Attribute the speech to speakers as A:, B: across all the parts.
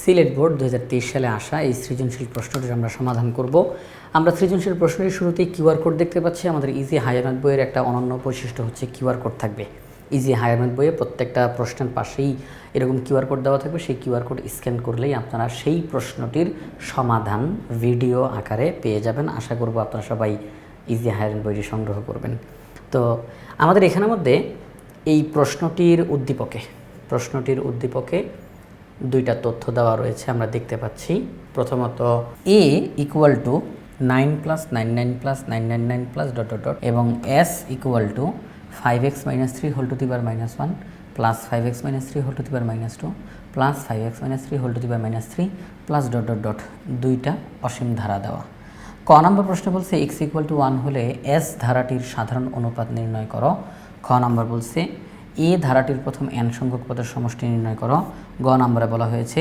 A: Sylhet board দু হাজার তেইশ সালে আসা এই সৃজনশীল প্রশ্নটির আমরা সমাধান করব। আমরা সৃজনশীল প্রশ্নের শুরুতেই কিউআর কোড দেখতে পাচ্ছি। আমাদের ইজি হায়ার বইয়ের একটা অনন্য বৈশিষ্ট্য হচ্ছে কিউআর কোড থাকবে। ইজি হায়ার ম্যাথ বইয়ে প্রত্যেকটা প্রশ্নের পাশেই এরকম কিউআর কোড দেওয়া থাকবে। সেই কিউআর কোড স্ক্যান করলেই আপনারা সেই প্রশ্নটির সমাধান ভিডিও আকারে পেয়ে যাবেন। আশা করব আপনারা সবাই ইজি হায়ার বইটি সংগ্রহ করবেন। তো আমাদের এখানের মধ্যে এই প্রশ্নটির উদ্দীপকে প্রশ্নটির উদ্দীপকে দুইটা তথ্য দেওয়া রয়েছে, আমরা দেখতে পাচ্ছি। প্রথমত A equal to nine plus nine nine plus nine nine nine plus dot dot এবং S equal to five X minus three whole to the bar minus one plus five X minus three whole to the bar minus two plus five X minus three whole to the bar minus three plus dot dot dot দুইটা অসীম ধারা দেওয়া। ক নম্বর প্রশ্ন বলছে x equal to one হলে S ধারাটির সাধারণ অনুপাত নির্ণয় করো। খ নম্বর বলছে এ ধারাটির প্রথম এন সংখ্যক পদের সমষ্টি নির্ণয় করো। গ নম্বরে বলা হয়েছে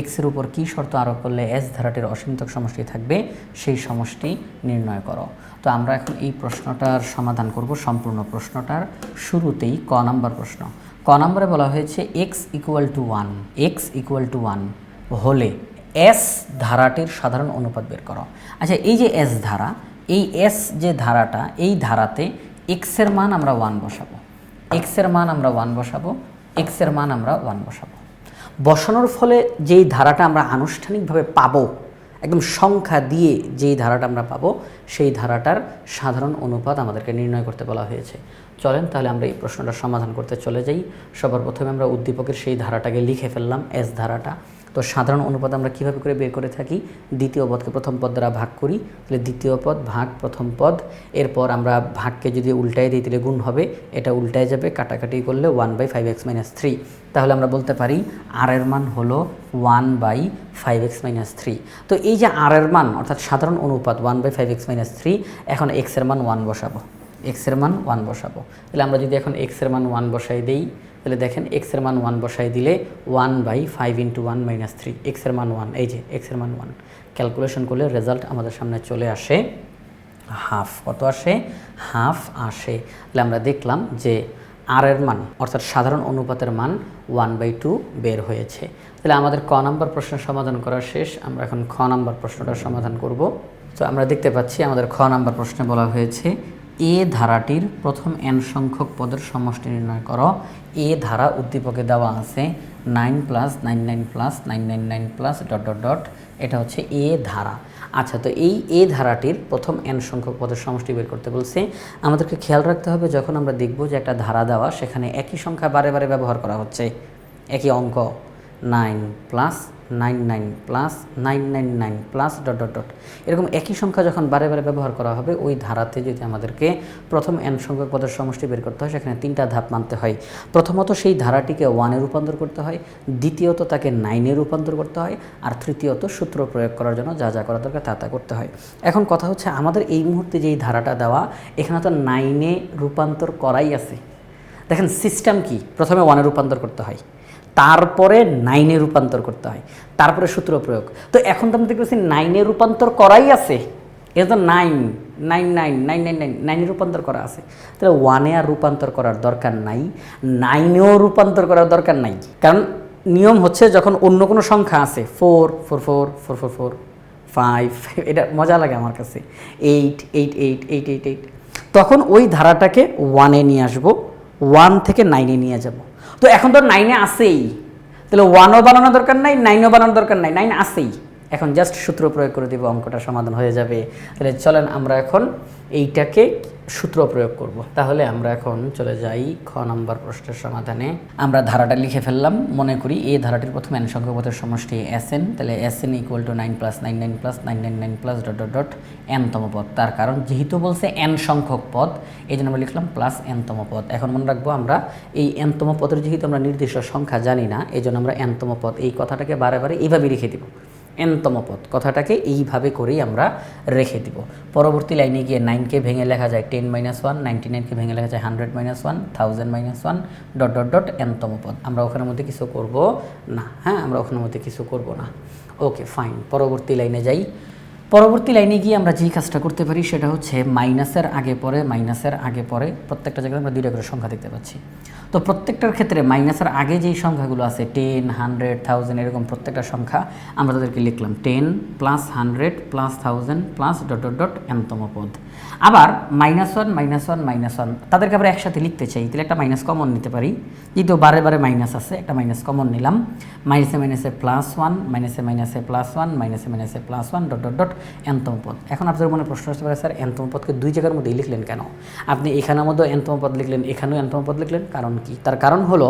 A: এক্সের উপর কী শর্ত আরোপ করলে এস ধারাটির অসীমতক সমষ্টি থাকবে, সেই সমষ্টি নির্ণয় করো। তো আমরা এখন এই প্রশ্নটার সমাধান করব, সম্পূর্ণ প্রশ্নটার শুরুতেই ক নম্বর প্রশ্ন। ক নম্বরে বলা হয়েছে X equal to one X equal to one হলে এস ধারাটির সাধারণ অনুপাত বের করো। আচ্ছা এই যে এস ধারা, এই এস যে ধারাটা, এই ধারাতে এক্সের মান আমরা ওয়ান বসাবো। এক্সের মান আমরা ওয়ান বসাবো এক্সের মান আমরা ওয়ান বসাবো। বসানোর ফলে যেই ধারাটা আমরা আনুষ্ঠানিকভাবে পাবো, একদম সংখ্যা দিয়ে যেই ধারাটা আমরা পাবো, সেই ধারাটার সাধারণ অনুপাত আমাদেরকে নির্ণয় করতে বলা হয়েছে। চলেন তাহলে আমরা এই প্রশ্নটার সমাধান করতে চলে যাই। সবার প্রথমে আমরা উদ্দীপকের সেই ধারাটাকে লিখে ফেললাম এস ধারাটা। তো সাধারণ অনুপাত আমরা কীভাবে করে বের করে থাকি? দ্বিতীয় পদকে প্রথম পদ দ্বারা ভাগ করি। তাহলে দ্বিতীয় পদ, ভাগ, প্রথম পদ। এরপর আমরা ভাগকে যদি উল্টায় দিই, তাহলে গুণ হবে। এটা উল্টায় যাবে, কাটাকাটি করলে one by five X minus three তাহলে আমরা বলতে পারি আর এর মান হলো one by five X minus three তো এই যে আর এর মান, অর্থাৎ সাধারণ অনুপাত one by five X minus three এখন এক্সের মান ওয়ান বসাবো। এক্সের মান ওয়ান বসাবো। তাহলে আমরা যদি এখন এক্সের মান ওয়ান বসাই দেই তাহলে দেখেন এক্সের মান ওয়ান বসাই দিলে one by five into one minus three এক্সের মান ওয়ান এই যে এক্সের মান ওয়ান ক্যালকুলেশন করলে রেজাল্ট আমাদের সামনে চলে আসে হাফ কত আসে? হাফ আসে। তাহলে আমরা দেখলাম যে আর এর মান, অর্থাৎ সাধারণ অনুপাতের মান ওয়ান বাই টু বের হয়েছে। তাহলে আমাদের ক নাম্বার প্রশ্নের সমাধান করা শেষ। আমরা এখন খ নাম্বার প্রশ্নটার সমাধান করব। তো আমরা দেখতে পাচ্ছি আমাদের খ নাম্বার প্রশ্নে বলা হয়েছে এ ধারাটির প্রথম এন সংখ্যক পদের সমষ্টি নির্ণয় করো। এ ধারা উদ্দীপকে দেওয়া আছে nine plus nine nine plus nine nine nine plus dot dot dot এটা হচ্ছে এ ধারা। আচ্ছা তো এই এ ধারাটির প্রথম এন সংখ্যক পদের সমষ্টি বের করতে বলছে। আমাদেরকে খেয়াল রাখতে হবে, যখন আমরা দেখব যে একটা ধারা দেওয়া, সেখানে একই সংখ্যা বারে বারে ব্যবহার করা হচ্ছে। একই অঙ্ক। Nine plus nine nine plus, nine nine nine plus dot dot dot. এরকম একই সংখ্যা যখন বারে বারে ব্যবহার করা হবে, ওই ধারাতে যদি আমাদেরকে প্রথম এন সংখ্যক পদের সমষ্টি বের করতে হয়, সেখানে তিনটা ধাপ মানতে হয়। প্রথমত সেই ধারাটিকে ওয়ানে রূপান্তর করতে হয়, দ্বিতীয়ত তাকে নাইনে রূপান্তর করতে হয়, আর তৃতীয়ত সূত্র প্রয়োগ করার জন্য যা যা করা দরকার তা তা করতে হয়। এখন কথা হচ্ছে আমাদের এই মুহূর্তে যেই ধারাটা দেওয়া, এখানে তো নাইনে রূপান্তর করাই আছে। দেখেন সিস্টেম কি? প্রথমে ওয়ানে রূপান্তর করতে হয়। তারপরে নাইনে রূপান্তর করতে হয়। তারপরে সূত্র প্রয়োগ। তো এখন তো আমরা দেখতেছি নাইনে রূপান্তর করাই আছে। এটা তো nine nine nine nine nine nine নাইনে রূপান্তর করা আছে। তাহলে ওয়ানে আর রূপান্তর করার দরকার নাই। নাইনেও রূপান্তর করার দরকার নাই। কারণ নিয়ম হচ্ছে যখন অন্য কোনো সংখ্যা আছে four four four four four four five এটা মজা লাগে আমার কাছে। Eight eight eight eight eight eight তখন ওই ধারাটাকে ওয়ানে নিয়ে আসব। ওয়ান থেকে নাইনে নিয়ে যাব। তো এখন তো নাইনে আসেই তাহলে ওয়ানও বানানোর দরকার নাই নাইনও বানানোর দরকার নাই নাইন আসেই এখন জাস্ট সূত্র প্রয়োগ করে দিব, অঙ্কটা সমাধান হয়ে যাবে। তাহলে চলেন আমরা এখন এইটাকে সূত্র প্রয়োগ করব। তাহলে আমরা এখন চলে যাই খ নম্বর প্রশ্নের সমাধানে। আমরা ধারাটা লিখে ফেললাম, মনে করি এই ধারাটির প্রথম এন সংখ্যক পদের সমষ্টি এস এন তাহলে S N equal to nine plus nine nine plus nine nine nine plus dot dot dot এনতম পদ। তার কারণ যেহেতু বলছে এন সংখ্যক পদ এই জন্য আমরা লিখলাম প্লাস এনতম পদ। এখন মনে রাখব আমরা এই এনতম পদের যেহেতু আমরা নির্দিষ্ট সংখ্যা জানি না এই জন্য আমরা এনতম পদ এই কথাটাকে বারে বারে এইভাবে লিখে দিব। এনতম পদ কথাটাকে এইভাবে করেই আমরা রেখে দিব। পরবর্তী লাইনে গিয়ে নাইনকে ভেঙে লেখা যায় টেন মাইনাস ওয়ান নাইনটি নাইনকে ভেঙে লেখা যায় hundred minus one thousand minus one dot dot dot এনতম পদ আমরা ওখানের মধ্যে কিছু করব না। হ্যাঁ আমরা ওখানের মধ্যে কিছু করব না। ওকে ফাইন পরবর্তী লাইনে যাই। পরবর্তী লাইনে গিয়ে আমরা যেই কাজটা করতে পারি সেটা হচ্ছে মাইনাসের আগে পরে, মাইনাসের আগে পরে প্রত্যেকটা জায়গায় আমরা দুইটা করে সংখ্যা দেখতে পাচ্ছি। তো প্রত্যেকটার ক্ষেত্রে মাইনাসের আগে যেই সংখ্যাগুলো আছে টেন হান্ড্রেড থাউজেন্ড এরকম প্রত্যেকটা সংখ্যা, আমরা তাদেরকে লিখলাম ten plus hundred plus thousand plus dot dot dot এনতম পদ। আবার minus one minus one minus one তাদেরকে আবার একসাথে লিখতে চাই, তাহলে একটা মাইনাস কমন নিতে পারি। যেহেতু বারে বারে মাইনাস আছে, একটা মাইনাস কমন নিলাম। মাইনাসে মাইনাসে প্লাস ওয়ান মাইনাসে মাইনাসে প্লাস ওয়ান মাইনাসে মাইনাসে plus one dot dot dot এনতম পদ। এখন আপনাদের মনে প্রশ্ন আসতে পারে, স্যার, এনতম পদকে দুই জায়গার মধ্যেই লিখলেন কেন? আপনি এখানের মধ্যে এনতম পদ লিখলেন, এখানেও এনতম পদ লিখলেন, কারণ কি? তার কারণ হলো,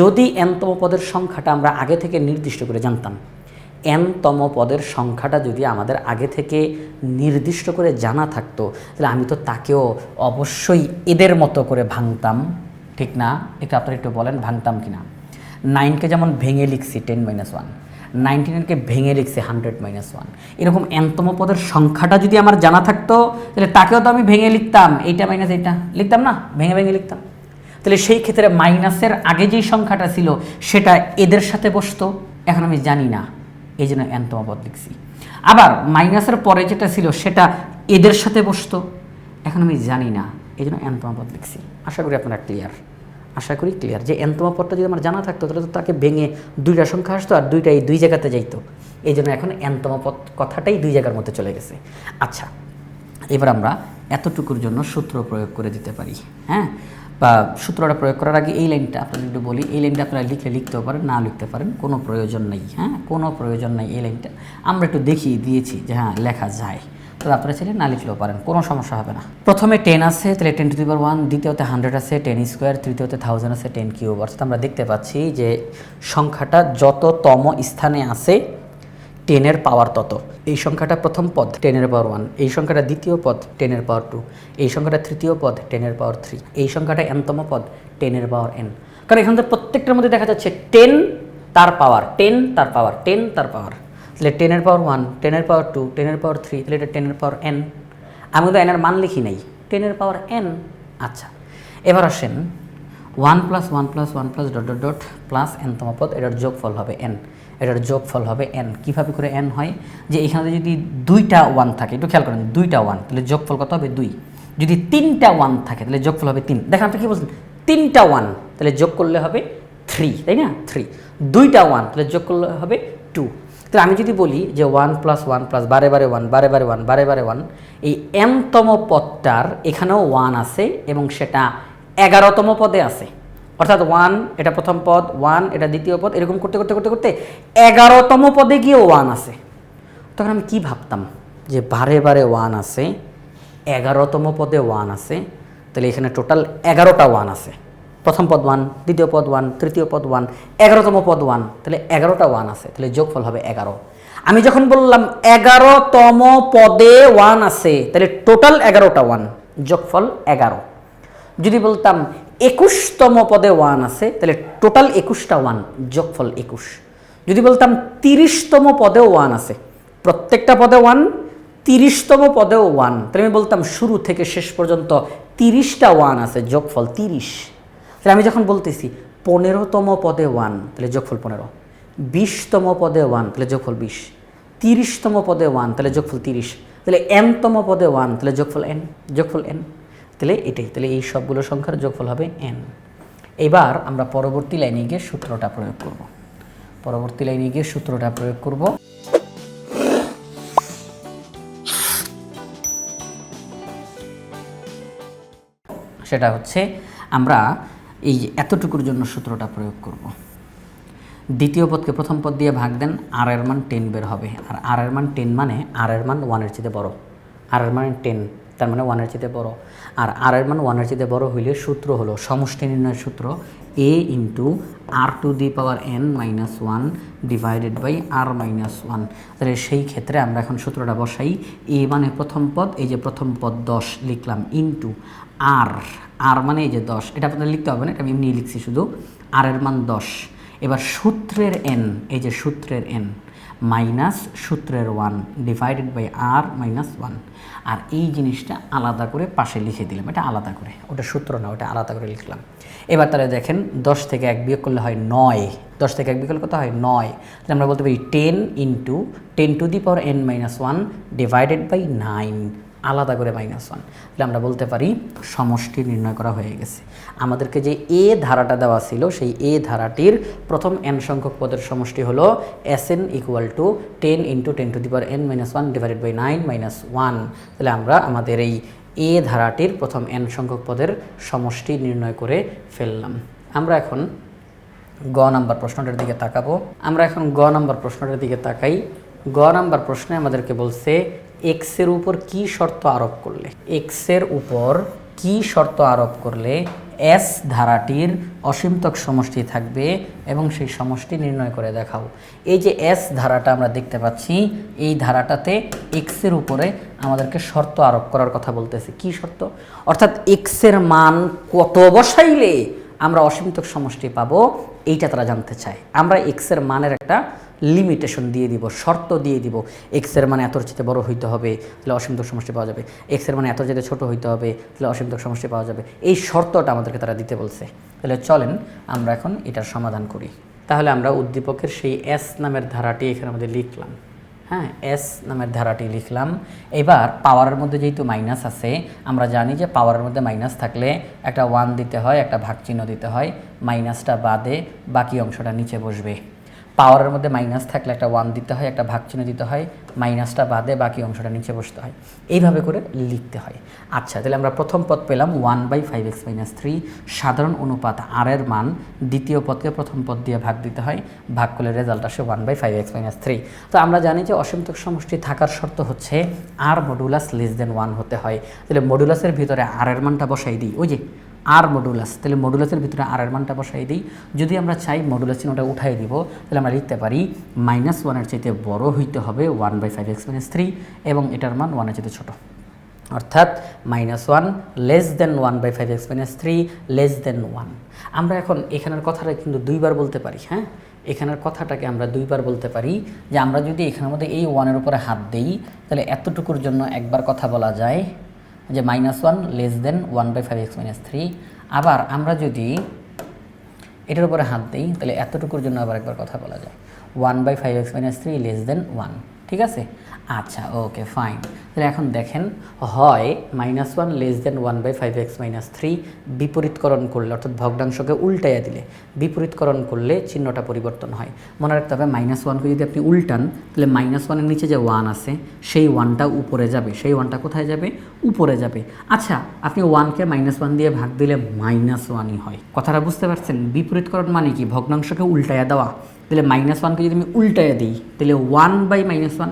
A: যদি এনতম পদের সংখ্যাটা আমরা আগে থেকে নির্দিষ্ট করে জানতাম, এনতম পদের সংখ্যাটা যদি আমাদের আগে থেকে নির্দিষ্ট করে জানা থাকতো, তাহলে আমি তো তাকেও অবশ্যই এদের মতো করে ভাঙতাম। ঠিক না? এটা আপনারা একটু বলেন, ভাঙতাম কি না নাইনকে যেমন ভেঙে লিখছি, টেন মাইনাস ওয়ান। নাইনটি নাইনকে ভেঙে লিখছে হান্ড্রেড মাইনাস ওয়ান। এরকম এনতম পদের সংখ্যাটা যদি আমার জানা থাকতো, তাহলে তাকেও তো আমি ভেঙে লিখতাম। এইটা মাইনাস এইটা। লিখতাম না? ভেঙে ভেঙে লিখতাম। তাহলে সেই ক্ষেত্রে মাইনাসের আগে যেই সংখ্যাটা ছিল, সেটা এদের সাথে বসতো। এখন আমি জানি না। এই জন্য এনতম পদ লিখছি। আবার মাইনাসের পরে যেটা ছিল, সেটা এদের সাথে বসতো। এখন আমি জানি না। এই জন্য এনতম পদ লিখছি। আশা করি আপনারা ক্লিয়ার আশা করি ক্লিয়ার যে এনতম পদটা যদি আমার জানা থাকতো, তাহলে তো তাকে ভেঙে দুইটা সংখ্যা আসতো আর দুইটাই দুই জায়গাতে যাইতো। এই জন্য এখন এনতম পদ কথাটাই দুই জায়গার মধ্যে চলে গেছে। আচ্ছা এবার আমরা এতটুকুর জন্য সূত্র প্রয়োগ করে দিতে পারি। হ্যাঁ? বা সূত্রটা প্রয়োগ করার আগে এই লাইনটা আপনাদের একটু বলি। এই লাইনটা আপনারা লিখলে লিখতেও পারেন, না লিখতে পারেন, কোনো প্রয়োজন নেই। হ্যাঁ? কোনো প্রয়োজন নেই এই লাইনটা। আমরা একটু দেখিয়ে দিয়েছি যে হ্যাঁ লেখা যায়। তবে আপনারা চাইলে না লিখলেও পারেন, কোনো সমস্যা হবে না। প্রথমে টেন আছে, তাহলে টেন টু পাওয়ার ওয়ান দ্বিতীয়তে হান্ড্রেড আছে টেন স্কোয়ার তৃতীয়তে থাউজেন্ড আছে টেন কিউব অর্থাৎ আমরা দেখতে পাচ্ছি যে সংখ্যাটা যততম স্থানে আছে টেনের পাওয়ার তত। এই সংখ্যাটা প্রথম পদ টেনের পাওয়ার ওয়ান এই সংখ্যাটা দ্বিতীয় পদ টেনের পাওয়ার টু এই সংখ্যাটা তৃতীয় পদ টেনের পাওয়ার থ্রি এই সংখ্যাটা এনতম পদ টেনের পাওয়ার এন কারণ এখান থেকে প্রত্যেকটার মধ্যে দেখা যাচ্ছে টেন তার পাওয়ার টেন তার পাওয়ার টেন তার পাওয়ার তাহলে টেনের পাওয়ার ওয়ান টেনের পাওয়ার টু টেনের পাওয়ার থ্রি তাহলে এটা টেনের পাওয়ার এন আমি কিন্তু এনের মান লিখি নাই। টেনের পাওয়ার এন আচ্ছা। এবার আসেন one plus one plus one plus dot dot dot plus এনতম পদ, এটার যোগফল হবে এন এটার যোগফল হবে এন কীভাবে করে এন হয়? যে এখানে যদি দুইটা ওয়ান থাকে, একটু খেয়াল করেন, দুইটা ওয়ান তাহলে যোগফল কত হবে? দুই। যদি তিনটা ওয়ান থাকে, তাহলে যোগফল হবে তিন। দেখেন, আপনি কী বলছেন? তিনটা ওয়ান তাহলে যোগ করলে হবে থ্রি তাই না? থ্রি দুইটা ওয়ান তাহলে যোগ করলে হবে টু তাহলে আমি যদি বলি যে ওয়ান প্লাস ওয়ান প্লাস বারে বারে ওয়ান বারে বারে ওয়ান বারে বারে ওয়ান এই এমতম পদটার এখানেও ওয়ান আছে এবং সেটা এগারোতম পদে আছে। অর্থাৎ ওয়ান এটা প্রথম পদ ওয়ান এটা দ্বিতীয় পদ, এরকম করতে করতে করতে করতে এগারোতম পদে গিয়ে ওয়ান আছে। তখন আমি কি ভাবতাম যে বারে বারে ওয়ান আছে, এগারোতম পদে ওয়ান আছে, তাহলে এখানে টোটাল এগারোটা ওয়ান আছে। প্রথম পদ ওয়ান দ্বিতীয় পদ ওয়ান তৃতীয় পদ ওয়ান এগারোতম পদ ওয়ান তাহলে এগারোটা ওয়ান আছে, তাহলে যোগফল হবে এগারো। আমি যখন বললাম এগারোতম পদে ওয়ান আছে, তাহলে টোটাল এগারোটা ওয়ান যোগফল এগারো। যদি বলতাম একুশতম পদে ওয়ান আছে, তাহলে টোটাল একুশটা ওয়ান যোগফল একুশ। যদি বলতাম তিরিশতম পদেও ওয়ান আছে, প্রত্যেকটা পদে ওয়ান তিরিশতম পদেও ওয়ান তাহলে আমি বলতাম শুরু থেকে শেষ পর্যন্ত তিরিশটা ওয়ান আছে, যোগফল তিরিশ। তাহলে আমি যখন বলতেছি পনেরোতম পদে ওয়ান তাহলে যোগফল পনেরো। বিশতম পদে ওয়ান তাহলে যোগফল বিশ। তিরিশতম পদে ওয়ান তাহলে যোগফল তিরিশ। তাহলে এনতম পদে ওয়ান তাহলে যোগফল এন যোগফল এন তাহলে এটাই, তাহলে এই সবগুলো সংখ্যার যোগফল হবে এন এবার আমরা পরবর্তী লাইনে গিয়ে সূত্রটা প্রয়োগ করব। পরবর্তী লাইনে গিয়ে সূত্রটা প্রয়োগ করব। সেটা হচ্ছে আমরা এই এতটুকুর জন্য সূত্রটা প্রয়োগ করব। দ্বিতীয় পদকে প্রথম পদ দিয়ে ভাগ দেন, আর এর মান টেন বের হবে। আর আর এর মান টেন মানে আর এর মান ওয়ানের চেয়ে বড়। আর এর মানে টেন তার মানে ওয়ানের চেয়ে বড়। আর আর এর মান ওয়ানের চেয়ে বড় হইলে সূত্র হলো সমষ্টি নির্ণয়ের সূত্র A into R to the power N minus one divided by R minus one তাহলে সেই ক্ষেত্রে আমরা এখন সূত্রটা বসাই। এ মানে প্রথম পদ, এই যে প্রথম পদ দশ লিখলাম ইন্টু আর আর মানে এই যে দশ, এটা আপনাদের লিখতে হবে না, এটা আমি এমনি লিখছি শুধু। আর এর মান দশ। এবার সূত্রের এন এই যে সূত্রের এন মাইনাস সূত্রের one divided by R minus one আর এই জিনিসটা আলাদা করে পাশে লিখে দিলাম, এটা আলাদা করে। ওটা সূত্র না, ওটা আলাদা করে লিখলাম। এবার তাহলে দেখেন, দশ থেকে এক বিয়োগ করলে হয় নয়। দশ থেকে এক বিয়োগ করলে কত হয়? নয়। তাহলে আমরা বলতে পারি ten into ten to the power n minus one divided by nine আলাদা করে মাইনাস ওয়ান তাহলে আমরা বলতে পারি সমষ্টি নির্ণয় করা হয়ে গেছে। আমাদেরকে যে এ ধারাটা দেওয়া ছিল, সেই এ ধারাটির প্রথম এন সংখ্যক পদের সমষ্টি হলো s n equal to ten into ten to the power n minus one divided by nine minus one তাহলে আমরা আমাদের এই এ ধারাটির প্রথম এন সংখ্যক পদের সমষ্টি নির্ণয় করে ফেললাম। আমরা এখন গ নাম্বার প্রশ্নটার দিকে তাকাবো। আমরা এখন গ নাম্বার প্রশ্নটার দিকে তাকাই। গ নাম্বার প্রশ্নে আমাদেরকে বলছে এক্সের উপর কি শর্ত আরোপ করলে? এক্সের উপর কি শর্ত আরোপ করলে এস ধারাটির অসীমতক সমষ্টি থাকবে এবং সেই সমষ্টি নির্ণয় করে দেখাও। এই যে এস ধারাটা আমরা দেখতে পাচ্ছি, এই ধারাটাতে এক্সের উপরে আমাদেরকে শর্ত আরোপ করার কথা বলতেছে। কি শর্ত? অর্থাৎ এক্সের মান কত বসাইলে আমরা অসীমিত সমষ্টি পাবো, এইটা তারা জানতে চায়। আমরা এক্সের মানের একটা লিমিটেশন দিয়ে দিব, শর্ত দিয়ে দিব এক্সের মানে এতর চেয়ে বড় হইতে হবে, তাহলে অসীমিত সমষ্টি পাওয়া যাবে। এক্সের মানে এত চেয়ে ছোট হইতে হবে, তাহলে অসীমিত সমষ্টি পাওয়া যাবে। এই শর্তটা আমাদেরকে তারা দিতে বলছে। তাহলে চলেন আমরা এখন এটার সমাধান করি। তাহলে আমরা উদ্দীপকের সেই এস নামের ধারাটি এখানে আমাদের লিখলাম। হ্যাঁ এস নামের ধারাটি লিখলাম। এবার পাওয়ারের মধ্যে যেহেতু মাইনাস আছে, আমরা জানি যে পাওয়ারের মধ্যে মাইনাস থাকলে একটা ওয়ান দিতে হয়, একটা ভাগ চিহ্ন দিতে হয় মাইনাসটা বাদে বাকি অংশটা নিচে বসবে। পাওয়ারের মধ্যে মাইনাস থাকলে একটা ওয়ান দিতে হয় একটা ভাগ চিহ্ন দিতে হয়। মাইনাসটা বাদে বাকি অংশটা নিচে বসতে হয়। এইভাবে করে লিখতে হয়। আচ্ছা তাহলে আমরা প্রথম পদ পেলাম one by five x minus three সাধারণ অনুপাত আর এর মান দ্বিতীয় পদকে প্রথম পদ দিয়ে ভাগ দিতে হয়। ভাগ করলে রেজাল্ট আসে one by five x minus three তো আমরা জানি যে অসীমতক সমষ্টি থাকার শর্ত হচ্ছে r modulus less than one হতে হয়। তাহলে মডুলাসের ভিতরে আর এর মানটা বসাই দিই। ওই যে আর মডুলাস তাহলে মডুলাসের ভিতরে আর এর মানটা বসাই দিই। যদি আমরা চাই মডুলাস চিহ্নটা উঠাই দিব, তাহলে আমরা লিখতে পারি মাইনাস ওয়ানের চাইতে বড় হইতে হবে one by five x minus three এবং এটার মান ওয়ানের চাইতে ছোটো। অর্থাৎ minus one less than one by five x minus three less than one আমরা এখন এখানের কথাটা কিন্তু দুইবার বলতে পারি হ্যাঁ? এখানের কথাটাকে আমরা দুইবার বলতে পারি যে আমরা যদি এখানের মধ্যে এই ওয়ানের উপরে হাত দিই, তাহলে এতটুকুর জন্য একবার কথা বলা যায় যে minus one less than one by five x minus three আবার আমরা যদি এটার উপরে হাত দিই, তাহলে এতটুকুর জন্য আবার একবার কথা বলা যায়। One by five x minus three less than one ঠিক আছে? আচ্ছা ওকে ফাইন তাহলে এখন দেখেন, হয় minus one less than one by five x minus three বিপরীতকরণ করলে, অর্থাৎ ভগ্নাংশকে উল্টাইয়া দিলে, বিপরীতকরণ করলে চিহ্নটা পরিবর্তন হয়। মনে রাখতে হবে মাইনাস ওয়ানকে যদি আপনি উল্টান, তাহলে মাইনাস ওয়ানের নিচে যে ওয়ান আছে, সেই ওয়ানটা উপরে যাবে। সেই ওয়ানটা কোথায় যাবে? উপরে যাবে। আচ্ছা আপনি ওয়ানকে মাইনাস ওয়ান দিয়ে ভাগ দিলে মাইনাস ওয়ানই হয়। কথাটা বুঝতে পারছেন? বিপরীতকরণ মানে কি? ভগ্নাংশকে উল্টাইয়া দেওয়া। তাহলে মাইনাস ওয়ানকে যদি আমি উল্টায় দিই, তাহলে ওয়ান বাই মাইনাস ওয়ান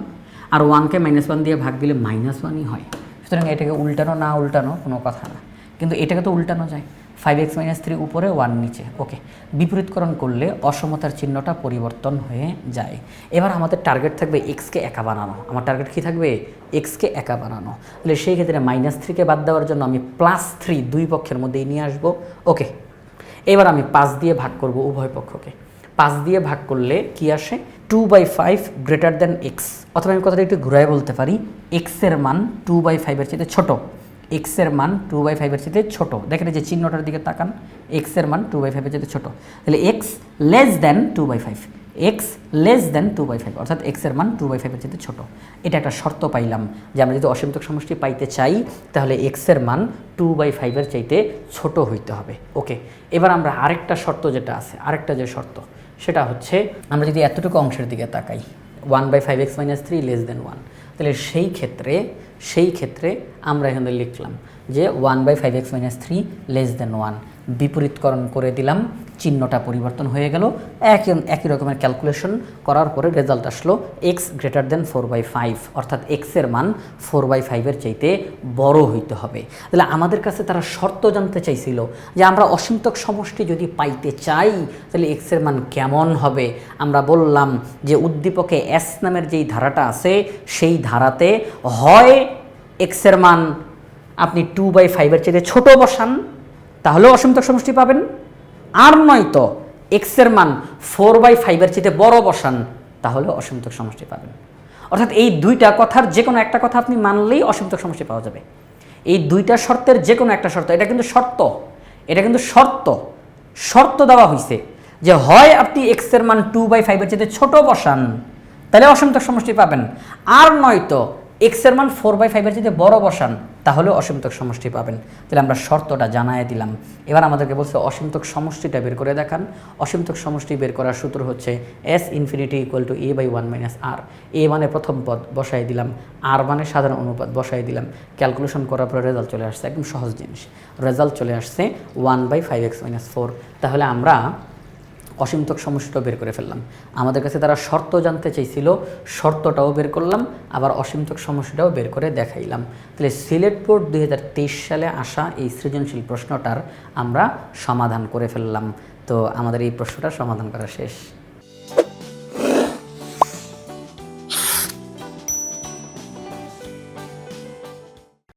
A: আর ওয়ানকে মাইনাস ওয়ান দিয়ে ভাগ দিলে মাইনাস ওয়ানই হয়। সুতরাং এটাকে উল্টানো না উল্টানো কোনো কথা না। কিন্তু এটাকে তো উল্টানো যায়। ফাইভ এক্স মাইনাস থ্রি উপরে ওয়ান নিচে। ওকে বিপরীতকরণ করলে অসমতার চিহ্নটা পরিবর্তন হয়ে যায়। এবার আমাদের টার্গেট থাকবে এক্সকে একা বানানো। আমার টার্গেট কী থাকবে? এক্সকে একা বানানো। তাহলে সেই ক্ষেত্রে মাইনাস থ্রিকে বাদ দেওয়ার জন্য আমি প্লাস থ্রি দুই পক্ষের মধ্যেই নিয়ে আসব। ওকে এবার আমি পাঁচ দিয়ে ভাগ করব উভয় পক্ষকে। পাঁচ দিয়ে ভাগ করলে কি আসে? Two by five greater than x অথবা আমি কথাটা একটু ঘুরাই বলতে পারি। এক্সের মান টু বাই ফাইভের চেয়ে ছোটো। এক্সের মান টু বাই ফাইভের চেয়ে ছোটো। দেখেন যে চিহ্নটার দিকে তাকান। এক্সের মান টু বাই ফাইভের চেয়ে ছোটো। তাহলে x less than two by five x less than two by five অর্থাৎ এক্সের মান টু বাই ফাইভের চেয়ে ছোটো। এটা একটা শর্ত পাইলাম যে আমরা যদি অসীমিত সমষ্টি পাইতে চাই, তাহলে এক্সের মান টু বাই ফাইভের চাইতে ছোট হইতে হবে। ওকে এবার আমরা আরেকটা শর্ত যেটা আছে, আরেকটা যে শর্ত। সেটা হচ্ছে, আমরা যদি এতটুকু অংশের দিকে তাকাই one by five x minus three less than one তাহলে সেই ক্ষেত্রে সেই ক্ষেত্রে আমরা এখানে লিখলাম যে one by five x minus three less than one বিপরীতকরণ করে দিলাম চিহ্নটা পরিবর্তন হয়ে গেল। একই একই রকমের ক্যালকুলেশন করার পরে রেজাল্ট আসলো x greater than four by five অর্থাৎ এক্সের মান ফোর বাই ফাইভের চাইতে বড় হইতে হবে। তাহলে আমাদের কাছে তারা শর্ত জানতে চাইছিল যে আমরা অসীমতক সমষ্টি যদি পাইতে চাই, তাহলে এক্সের মান কেমন হবে? আমরা বললাম যে উদ্দীপকে এস নামের যেই ধারাটা আছে, সেই ধারাতে হয় এক্সের মান আপনি টু বাই ফাইভের চাইতে ছোট বসান, তাহলেও অসীমতক সমষ্টি পাবেন। আর নয়তো এক্সের মান ফোর বাই ফাইভের চেয়ে বড় বসান, তাহলে অসীমতক সমষ্টি পাবেন। অর্থাৎ এই দুইটা কথার যে কোনো একটা কথা আপনি মানলেই অসীমতক সমষ্টি পাওয়া যাবে। এই দুইটা শর্তের যে কোনো একটা শর্ত, এটা কিন্তু শর্ত, এটা কিন্তু শর্ত শর্ত দেওয়া হয়েছে যে হয় আপনি এক্সের মান টু বাই ফাইভের চেয়ে ছোট বসান, তাহলে অসীমতক সমষ্টি পাবেন। আর নয়তো এক্সের মান ফোর বাই ফাইভের চেয়ে বড় বসান তাহলে অসীমতক সমষ্টি পাবেন। তাহলে আমরা শর্তটা জানায় দিলাম। এবার আমাদেরকে বলছে অসীমতক সমষ্টিটা বের করে দেখান। অসীমতক সমষ্টি বের করার সূত্র হচ্ছে s infinity equal to a by one minus r a মানে প্রথম পদ বসাই দিলাম। আর মানে সাধারণ অনুপাত বসাই দিলাম। ক্যালকুলেশন করার পরে রেজাল্ট চলে আসছে একদম সহজ জিনিস। রেজাল্ট চলে আসছে one by five x minus four তাহলে আমরা অসীমতক সমস্যাটাও বের করে ফেললাম। আমাদের কাছে তারা শর্ত জানতে চাইছিল, শর্তটাও বের করলাম, আবার অসীমতক সমস্যাটাও বের করে দেখাইলাম। তাহলে সিলেট বোর্ড দুই হাজার তেইশ সালে আসা এই সৃজনশীল প্রশ্নটার আমরা সমাধান করে ফেললাম। তো আমাদের এই প্রশ্নটার সমাধান করা শেষ।